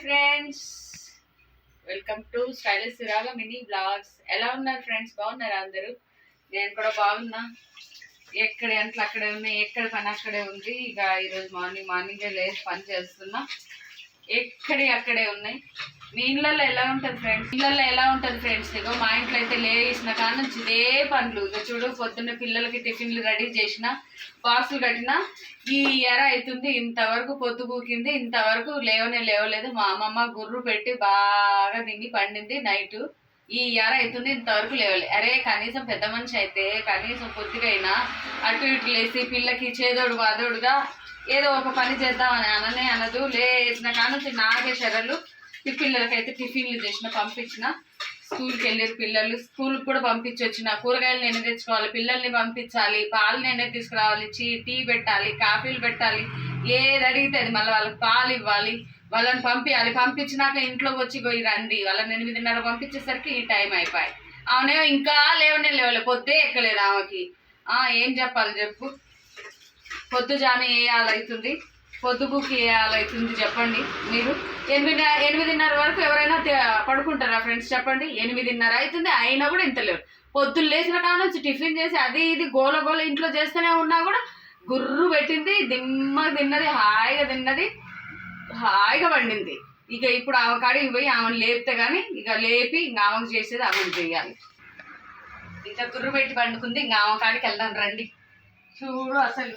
Friends welcome to stylish Siraga mini blogs ఎలా ఉన్నారు friends బాగున్నారా అందరూ? నేను కూడా బాగున్నా. ఎక్కడ అంట్లు అక్కడే ఉన్నాయి ఎక్కడ పని అక్కడే ఉంది. ఇక ఈరోజు మార్నింగ్ మార్నింగే లేచి పని చేస్తున్నా. ఎక్కడే అక్కడే ఉన్నాయి. మీ ఇళ్ళల్లో ఎలా ఉంటుంది ఫ్రెండ్స్ ఇళ్ళల్లో ఎలా ఉంటుంది ఫ్రెండ్స్ ఇగో మా ఇంట్లో అయితే లేచిన కాడ నుంచి ఇదే పనులు. ఇక చూడు పొద్దున్న పిల్లలకి టిఫిన్లు రెడీ చేసిన బాక్సులు కట్టిన ఈ ఎర అవుతుంది ఇంతవరకు పొద్దు కూకింది ఇంతవరకు లేవనే లేవలేదు. మా అమ్మమ్మ గుర్రు పెట్టి బాగా తిండి పండింది నైట్. ఈ ఎర అవుతుంది ఇంతవరకు లేవలే. అరే కనీసం పెద్ద మనిషి అయితే కనీసం పొద్దుగైనా అటు ఇటు లేసి పిల్లకి చేదోడు బాదోడుగా ఏదో ఒక పని చేద్దామని అననే అనదు. లేచిన కానుంచి నాగే చెరలు. ఈ పిల్లలకైతే టిఫిన్లు చేసిన పంపించిన. స్కూల్కి వెళ్ళారు పిల్లలు. స్కూల్కి కూడా పంపించి వచ్చిన. కూరగాయలు నేనే తెచ్చుకోవాలి. పిల్లల్ని పంపించాలి. పాలు నేనే తీసుకురావాలి. చీ టీ పెట్టాలి కాఫీలు పెట్టాలి. ఏది అడిగితే అది మళ్ళీ వాళ్ళకి పాలు ఇవ్వాలి. వాళ్ళని పంపించాలి పంపించినాక ఇంట్లోకి వచ్చి పోయి రండి. వాళ్ళని ఎనిమిదిన్నర పంపించేసరికి ఈ టైం అయిపోయి అవునే ఇంకా లేవనే లేవలే. పొద్దే ఎక్కలేదు ఆమెకి. ఏం చెప్పాలి చెప్పు? పొద్దు జామ వేయాలవుతుంది పొద్దుగుకి వేయాలవుతుంది చెప్పండి మీరు. ఎనిమిది ఎనిమిదిన్నర వరకు ఎవరైనా పడుకుంటారా ఫ్రెండ్స్? చెప్పండి. ఎనిమిదిన్నర అవుతుంది అయినా కూడా ఇంత లేవు పొద్దున్న లేచిన కాడ నుంచి టిఫిన్ చేసి అది ఇది గోల గోల ఇంట్లో చేస్తూనే ఉన్నా కూడా గుర్రు పెట్టింది దిమ్మ తిన్నది హాయిగా తిన్నది హాయిగా వండింది. ఇక ఇప్పుడు ఆమె కాడికి పోయి ఆమెను లేపితే కానీ ఇక లేపి ఇంకా ఆమెకు చేసేది ఆమెను చేయాలి. ఇంకా గుర్రు పెట్టి పండుకుంది ఇంకా ఆమె కాడికి వెళ్దాం రండి. చూడు అసలు.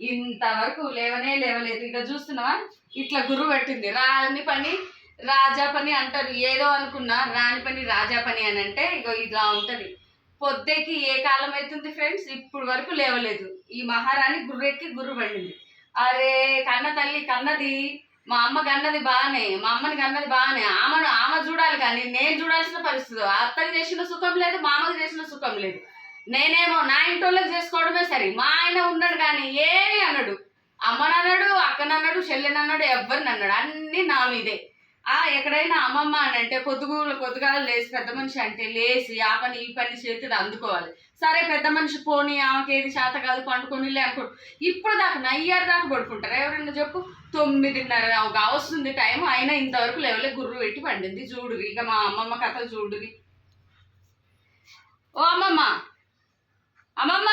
ఇంతవరకు లేవనే లేవలేదు. ఇక చూస్తున్నావా? ఇట్లా గురువు పెట్టింది. రాని పని రాజా పని అంటారు. ఏదో అనుకున్నా రాని పని రాజా పని అని అంటే ఇగో ఇలా ఉంటుంది. పొద్దెకి ఏ కాలం అవుతుంది ఫ్రెండ్స్? ఇప్పుడు వరకు లేవలేదు. ఈ మహారాణి గుర్రెక్కి గుర్రు పడింది. అరే కన్న తల్లి కన్నది మా అమ్మ కన్నది బాగానే మా అమ్మని కన్నది బాగానే ఆమెను ఆమె చూడాలి కానీ నేను చూడాల్సిన పరిస్థితి. అత్తకి చేసిన సుఖం లేదు మా అమ్మకి చేసిన సుఖం లేదు. నేనేమో నా ఇంటోళ్ళకి చేసుకోవడమే సరే. మా ఆయన ఉన్నాడు కానీ ఏమి అన్నాడు అమ్మనన్నాడు అక్కనన్నాడు చెల్లెనన్నాడు ఎవరిని అన్నాడు అన్ని నా మీదే. ఆ ఎక్కడైనా అమ్మమ్మ అని అంటే పొద్దుగూలు పొద్దుగాలు లేచి పెద్ద మనిషి అంటే లేచి ఆ పని ఈ పని చేతిది అందుకోవాలి. సరే పెద్ద మనిషి పోని ఆమెకి ఏది చేత కాదు పండుకొని అనుకో. ఇప్పుడు దాకా నయ్యారు దాకా పడుకుంటారు? ఎవరైనా చెప్పు. తొమ్మిదిన్నర ఒక వస్తుంది టైం. అయినా ఇంతవరకు లేవలే గుర్రు పెట్టి పండింది. చూడురి. ఇక మా అమ్మమ్మ కథ చూడురి. ఓ అమ్మమ్మ అమ్మమ్మ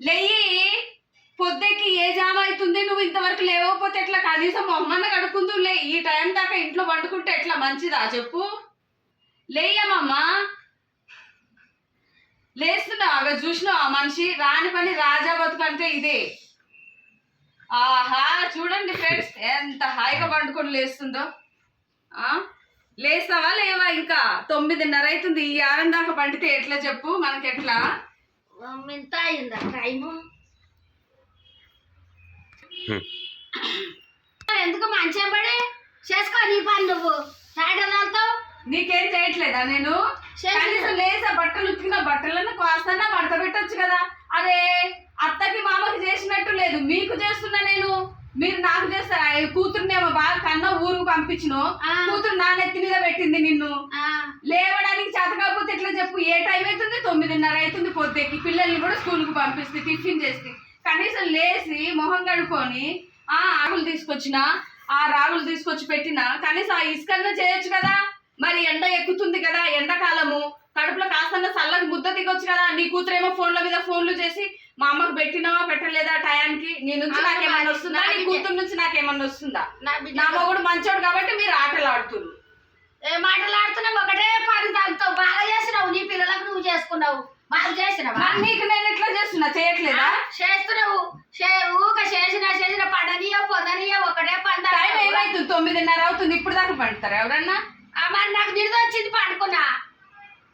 లేయి పొద్దుకి ఏ జామ అవుతుంది నువ్వు ఇంతవరకు లేవకపోతే ఎట్లా? కనీసం మొహమ్మన్న కడుక్కుంటూ లే. ఈ టైం దాకా ఇంట్లో వండుకుంటే ఎట్లా? మంచిదా? చెప్పు. లేయమ్మమ్మ లేస్తున్నావు అవి చూసినావు ఆ మనిషి? రాని పని రాజా బతుకంటే ఇదే. ఆహా చూడండి ఫ్రెండ్స్ ఎంత హాయిగా పండుకొని లేస్తుందో. లేస్తావా లేవా ఇంకా? తొమ్మిదిన్నర అవుతుంది. ఈ ఆరం దాకా పండితే ఎట్లా చెప్పు? మనకి ఎట్లా ఎంత అయిందా టైము ఎందుకు మంచిగా పడి? చేసుకో నీ పని నువ్వు. వెళ్తావు. నీకేం చేయట్లేదా నేను. కనీసం లేసా బట్టలు ఉతికిన బట్టలను కాస్తన్నా మడత పెట్టొచ్చు కదా. అరే అత్తకి మామకి చేసినట్టు లేదు. మీకు చేస్తున్నా నేను మీరు నాకు చేస్తారా ఏ కూతురునేమో బాగా కన్నా ఊరుకు పంపించిన. కూతురు నా నెత్తి మీద పెట్టింది నిన్ను. లేవడానికి చేత కాకపోతే ఎట్లా చెప్పు? ఏ టైం అవుతుంది? తొమ్మిదిన్నర అవుతుంది పొద్దుకి. పిల్లల్ని కూడా స్కూల్కి పంపిస్తే టిఫిన్ చేస్తే. కనీసం లేచి మొహం కడుక్కొని ఆ ఆకులు తీసుకొచ్చిన ఆ రాగులు తీసుకొచ్చి పెట్టిన కనీసం ఆ ఇసుకన్నా చేయొచ్చు కదా? మరి ఎండ ఎక్కుతుంది కదా ఎండాకాలము. కడుపులో కాస్తన్న చల్లకి ముద్ద దిగొచ్చు కదా? నీ కూతురేమో ఫోన్ల మీద ఫోన్లు చేసి మా అమ్మకు పెట్టినావా పెట్టలేదా టయానికి? నీ నుంచి నాకేమన్నా వస్తుందా? నా కూతురు నుంచి నాకేమన్నా వస్తుందా? నా మొగుడు మంచోడు కాబట్టి మీరు ఆటలు ఆడుతున్నారు ఏ మాటలాడుతున్నావు ఒకటే పని దాంతో బాగా చేసినావు నీ పిల్లలకు నువ్వు చేసుకున్నావు. బాగా చేసినావా నీకు నేను ఎట్లా చేస్తున్నా? చేయట్లేదా? చేస్తున్నావు. ఊక చేసిన చేసిన పడనియో పొందనియో ఒకటే పని టైం. ఏమైతుంది? తొమ్మిదిన్నర అవుతుంది. ఇప్పుడు దాకా పండుతారు ఎవరన్నా? మరి నాకు నిద్ర వచ్చింది పండుకున్నా.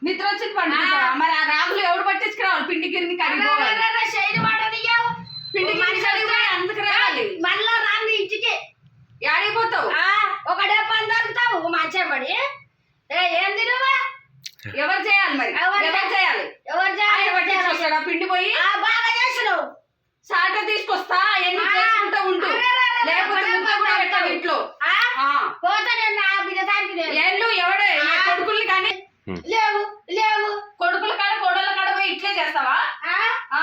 నిద్ర వచ్చింది పండుకుంటారా మరి ఆ రాగులు ఎవడు పట్టించుకురావాలి? పిండి గిరిని కడిగిపోవాలి చేయని పడనియో పిండి అందుకు రావాలి. మళ్ళా రాని ఇంటికి. ఆడిపోతావు ఆ, ఒకటే పని దొరుకుతావు. మంచిగా పడి. ఏ, తినవా ఎవరు చేయాలి మరి? ఎవరు చేయాలి? ఎవరు చేయాలి? పట్టించుకొస్తాడా? పిండి పోయి? బాగా చేసినావు. సాట తీసుకొస్తా ఎన్ని. చేసుకుంటా ఉండు. లేకపోతే కూడా పని పెట్టాలి ఇంట్లో. పోతా నేను నా బిడ్డ దానికి ఎవడే. కొడుకుల్ని కానీ లేవు లేవు కొడుకుల కాడ కోడల కాడ పోయి ఇట్లే చేస్తావా ఆ? ఆ.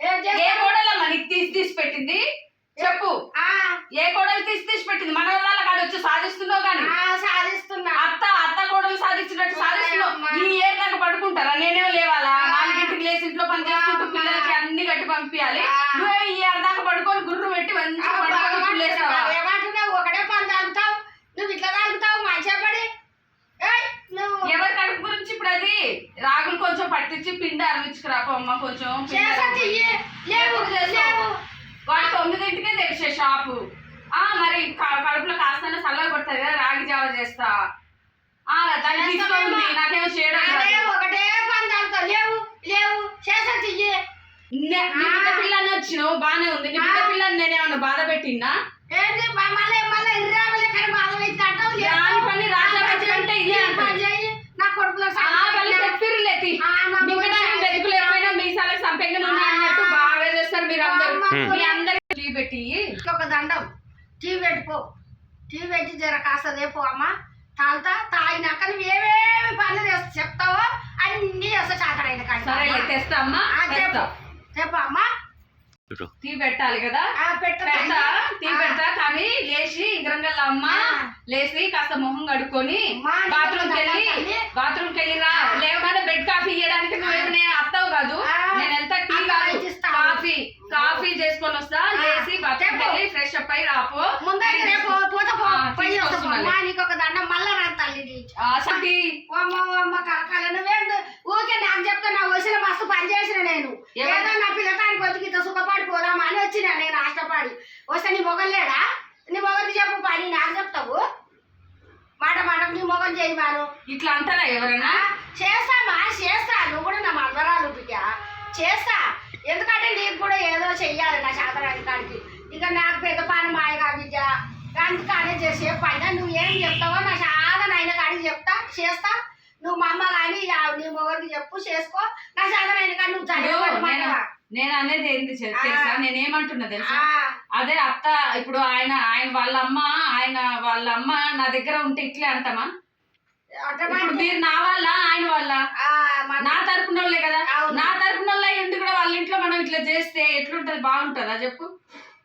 ఏం ఏ చేస్తావు? కోడలమ్మా నీకు తీసి తీసి పెట్టింది చెప్పు ఆ, ఏ కోడలు తీసి తీసి పెట్టింది మన వాళ్ళకి కొంచెం చేస్తా తీయి లేవు లేవు వాడు తొమ్మిదింటికే తెరిచే షాపు ఆ మరి క- కడుపులో కాస్తనే చల్లగా కొడతాయి కదా రాగి జావ చేస్తా ఆ దానికి తీసుకోండి నాకేమో చేయడం. ఒకటే పని దాంతో లేవు లేవు. నే- నీ బిడ్డ పిల్లని వచ్చినావు బానే ఉంది. నీ బిడ్డ పిల్లని నేనేమన్నా బాధ పెట్టినా ఏంటి? మళ్ళీ మళ్ళీ కానీ బాధ పెట్టి అంటావు? లేవు. దాని పని రాజా ఆ, పెట్టుకుంటే ఇదే. పని చేయి. నా కొడుకులో వాళ్ళు చెప్పిర్రు లేతి. వెతుకు లేకపోయినా మీసాలకు అన్నట్టు బాగా చేస్తారు మీరు అందరు. మా అందరికి టీ పెట్టి. ఒక దండం. టీ పెట్టుకో టీ పెట్టి జర కాస్త దేపో అమ్మ తాగుతా తాగినాక నువ్వు ఏమేమి పనులు చేస్తా చెప్తావో అన్ని చేస్తా చాకరైన సరేలే తెస్తా అమ్మా తెస్తా. చెప్పు అమ్మా. టీ పెట్టాలి కదా? పెడతా ఆ. పెడతా కానీ లేచి ఇగ్రంగల్ అమ్మ. లేచి కాస్త మొహం కడుక్కొని అమ్మా, నీకు బాత్రూమ్కి వెళ్ళి దండం తల్లి. బాత్రూమ్కి వెళ్ళి రా లేవగానే బెడ్ కాఫీ ఇవ్వడానికి నువ్వేమి నేను అత్తావు కాదు ఆ. నేను వెళ్తా టీ అత్త కాదు ఇచ్చిస్తావు. కాఫీ కాఫీ చేసుకొని వస్తా ఆ. లేచి బాత్రూమ్ చెప్పు. వెళ్ళి ఫ్రెష్ అప్ అయి రాపో ముందే రేపు పోత పో పోయి వస్తా పో. తీసుకొస్తున్నాలే. అమ్మా, నీకు ఒక దండం మళ్ళా రా సంటి ఓ అమ్మ అమ్మ కలకాల. నువ్వేందు? ఊరికే నాకు చెప్తా నా వచ్చిన మస్తు పని చేసిన నేను? ఏదో నా పిల్లకానికి వచ్చి ఇంత సుఖపడి పోదామా అని వచ్చిన నేను ఆశపడి. వస్తే నీ మొగలు లేడా? నీ మొగలికి చెప్పు పని నాకు చెప్తావు? మాట మాట నీ మొగలు చేయమాను ఇట్లా అంటారా ఎవరైనా? చేస్తామా చేస్తా. నువ్వు కూడా నా మందరాలు బిడ్డ. చేస్తా. ఎందుకంటే నీకు కూడా ఏదో చెయ్యాలి. ఇక నాకు పెద్ద పని మాయగా బిడ్డ. అందుకనే చేసే పైన. నువ్వు ఏం చెప్తావో నా సాధన అయిన కాడికి చెప్తా చేస్తా. నువ్వు మా అమ్మ కానీ నీ మొగలికి చెప్పు చేసుకో. నా సాధన అయిన కాడి నువ్వు చదివా నేను అనేది ఏంది తెలుసా? నేను ఏమంటున్నా తెలుసా అదే అత్త ఇప్పుడు ఆయన ఆయన వాళ్ళ అమ్మ ఆయన వాళ్ళ అమ్మ నా దగ్గర ఉంటే ఇట్లే అంటామా? మీరు నా వాళ్ళ ఆయన వాళ్ళ? నా తరపున వాళ్ళే కదా. నా తరపున వాళ్ళ ఇంటి కూడా వాళ్ళ ఇంట్లో మనం ఇట్లా చేస్తే ఎట్లుంటది? బాగుంటుందా? చెప్పు.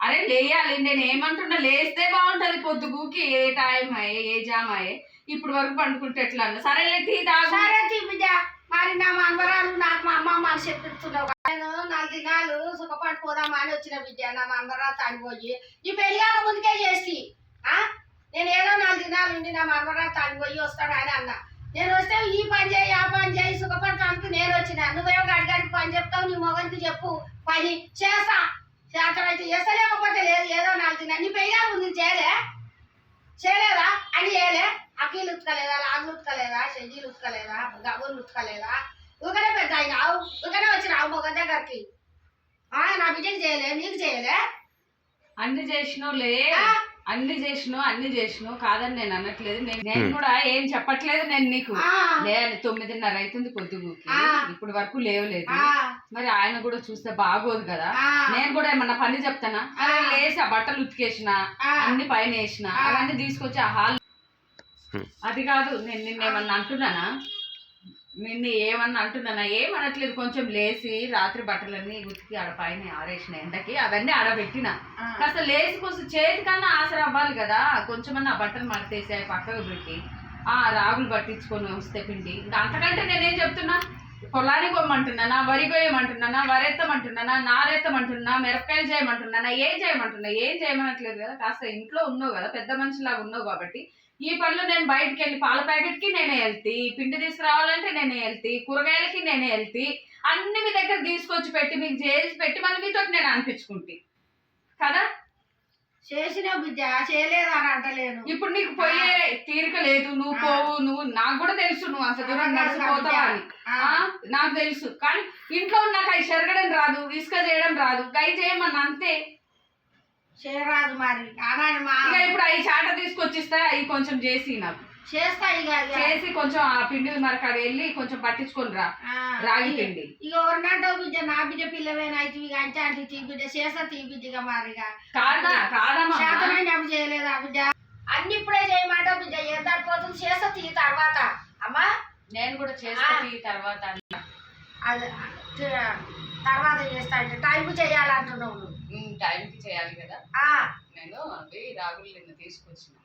అరే లేయాలి నేను ఏమంటున్నా లేస్తే బాగుంటది పొద్దుగుకి ఏ టైం అయ్యే ఏ జామ్ అయ్యే ఇప్పుడు వరకు పండుకుంటే ఎట్లా అన్న? సరే టీ తాగు. సరే తీ బిడ్డ. మరి నా మనవరాలు నాకు మా అమ్మ మన చెప్పిస్తున్నావు నేను నాలుగు దినాలు సుఖపాటు పోదామా అని వచ్చిన బిడ్డ. నా మనవరాలు తాగిపోయి. ఈ పెళ్ళాక ముందుకే చేసి ఆ? నేను ఏదో నాలుగు దినాలు ఉండి నా మనవరాలు తాగిపోయి వస్తాను అని అన్న. నేను వస్తే ఈ పని చేయి ఆ పని చేయి సుఖపడటానికి నేను వచ్చిన. నువ్వేమో గడిగాడికి పని చెప్తావు నీ మొగనికి చెప్పు. పని చేస్తా. చేతనైతే చేస్తా లేకపోతే లేదు ఏదో నాలుగు దినాలు నీ పెళ్ళాక ముందు చేయలే. చేయలేదా? అని చేయలే. అఖీలు ఉతకలేదా? లాగులు ఉతకలేదా? షెడ్యూలు ఉతకలేదా? గబులు ఉతకలేదా? ఊకనే పెద్ద అయినావు ఊకనే వచ్చినావు మొగ దగ్గరికి. నా బిడ్డకి చేయలే నీకు చేయలే? అన్ని చేసినోలే ఆ? అన్ని చేసినావు అన్ని చేసినావు కాదని నేను అనట్లేదు. నేను నేను కూడా ఏం చెప్పట్లేదు నేను నీకు. ఆ, లేదు తొమ్మిదిన్నర అవుతుంది పొద్దుగుకి. ఇప్పుడు వరకు లేవలేదు. ఆ, మరి ఆయన కూడా చూస్తే బాగోదు కదా. నేను కూడా ఏమన్నా పని చెప్తానా? లేసి ఆ బట్టలు ఉతికేసిన. అన్ని పైన వేసిన. అవన్నీ తీసుకొచ్చి ఆ హాల్ అది కాదు నేను నిన్న ఏమన్నా అంటున్నానా? నిన్ను ఏమన్నా అంటున్నానా ఏమనట్లేదు కొంచెం లేసి రాత్రి బట్టలన్నీ ఉతికి ఆడ పైన ఆరేసిన ఎండకి అవన్నీ ఆడబెట్టిన. కాస్త లేచి కొంచెం చేతికన్నా ఆసరా అవ్వాలి కదా. కొంచెమన్నా ఆ బట్టలు మడతేసి అవి పక్కకు పెట్టి ఆ రాగులు పట్టించుకొని వస్తే పిండి. ఇంకా అంతకంటే నేనేం చెప్తున్నా? పొలానికి పోమంటున్నానా వరి కోయమంటున్నానా వరెత్తమంటున్నానా నారెత్తమంటున్నా మిరపకాయలు చేయమంటున్నానా ఏం చేయమంటున్నా ఏం చేయమనట్లేదు కదా. కాస్త ఇంట్లో ఉన్నావు కదా పెద్ద మనిషిలాగా ఉన్నావు కాబట్టి ఈ పనులు నేను బయటికి వెళ్ళి పాల ప్యాకెట్కి నేనే వెళ్తి పిండి తీసుకురావాలంటే నేనే వెళ్తి కూరగాయలకి నేనే వెళ్తి అన్ని మీ దగ్గర తీసుకొచ్చి పెట్టి మీకు చేసి పెట్టి మళ్ళీ మీతో నేను అనిపించుకుంటి. కదా? చేసిన బిడ్డ చేయలేదు అని అంటలేను. ఇప్పుడు నీకు పోయే తీరిక లేదు నువ్వు పోవు నువ్వు నాకు కూడా తెలుసు నువ్వు అంత దూరం నడిచిపోతావా అని. నాకు తెలుసు. కానీ ఇంట్లో నాకు అవి చెరగడం రాదు ఇసుక చేయడం రాదు గై చేయమని అంతే. చేయరాదు మరి. అనాని మా ఇక ఇప్పుడు అవి చాట తీసుకొచ్చిస్తే అవి కొంచెం చేసి నాకు. చేస్తా ఇక ఇక. చేసి కొంచెం ఆ పిండి మరకాడ వెళ్ళి కొంచెం పట్టించుకొని రా. ఆ, రాగి పిండి. ఇక ఎవరినంటావు బిడ్డ నా బిడ్డ పిల్లవేనైతే ఇక అంటే అంటే తీ బిడ్డ చేస్తా తీ బిడ్డ ఇక మరి ఇక. కాదా కాదమ్మా. శాతమైన అవి చేయలేదా బిడ్డ. అన్ని ఇప్పుడే చేయమాట బిడ్డ. ఏం సరిపోతుంది చేస్తా తీ తర్వాత. అమ్మా. నేను కూడా చేస్తా ఈ తర్వాత. అది తర్వాత చేస్తా అంటే టైంకు చేయాలంటున్నావు నువ్వు. టైంకి చేయాలి కదా. ఆ, నేను అవి రాగులు నిన్న తీసుకొచ్చిన.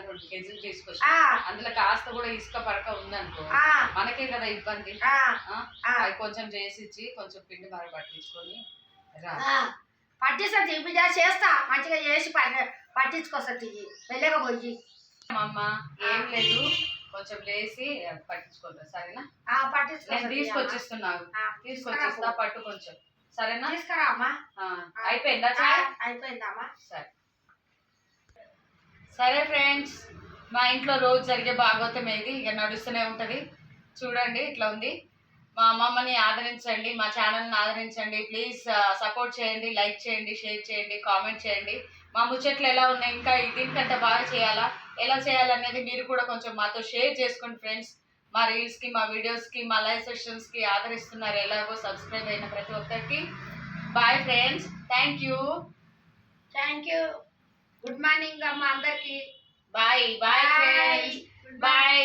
రెండు కేజీలు తీసుకొచ్చిన. అందులో కాస్త కూడా ఇసుక పడక ఉందనుకో మనకే కదా ఇబ్బంది. అవి కొంచెం చేసి ఇచ్చి కొంచెం పిండి మరి పట్టించుకొని రా. పట్టిస్తా తీ బిడ్డ చేస్తా. మంచిగా చేసి పట్టి పట్టించుకొస్తా తీ వెళ్ళగా పోయి. అమ్మ ఏం లేదు. కొంచెం లేసి పట్టించుకుంటా. సరేనా? ఆ, పట్టించుకో నేను సత్య. తీసుకొచ్చిస్తున్నాను ఆ, తీసుకొచ్చిస్తా పట్టు కొంచెం. సరేనా? తీసుకురా అమ్మా. అయిపోయిందా చాయ్? అయిపోయిందమ్మా. సరే. సరే ఫ్రెండ్స్ మా ఇంట్లో రోజు జరిగే భాగవతం ఏది? ఇక నడుస్తూనే ఉంటుంది. చూడండి ఇట్లా ఉంది. మా అమ్మమ్మని ఆదరించండి మా ఛానల్ని ఆదరించండి. ప్లీజ్ సపోర్ట్ చేయండి లైక్ చేయండి షేర్ చేయండి కామెంట్ చేయండి. మా ముచ్చట్లు ఎలా ఉన్నాయి? ఇంకా దీనికంటే బాగా చేయాలా? ఎలా చేయాలనేది మీరు కూడా కొంచెం మాతో షేర్ చేసుకోండి ఫ్రెండ్స్. మా రీల్స్కి మా వీడియోస్కి మా లైవ్ సెషన్స్కి ఆదరిస్తున్నారు ఎలాగో సబ్స్క్రైబ్ అయిన ప్రతి ఒక్కరికి. Bye friends thank you thank you good morning అమ్మా అందరికి. Bye bye friends bye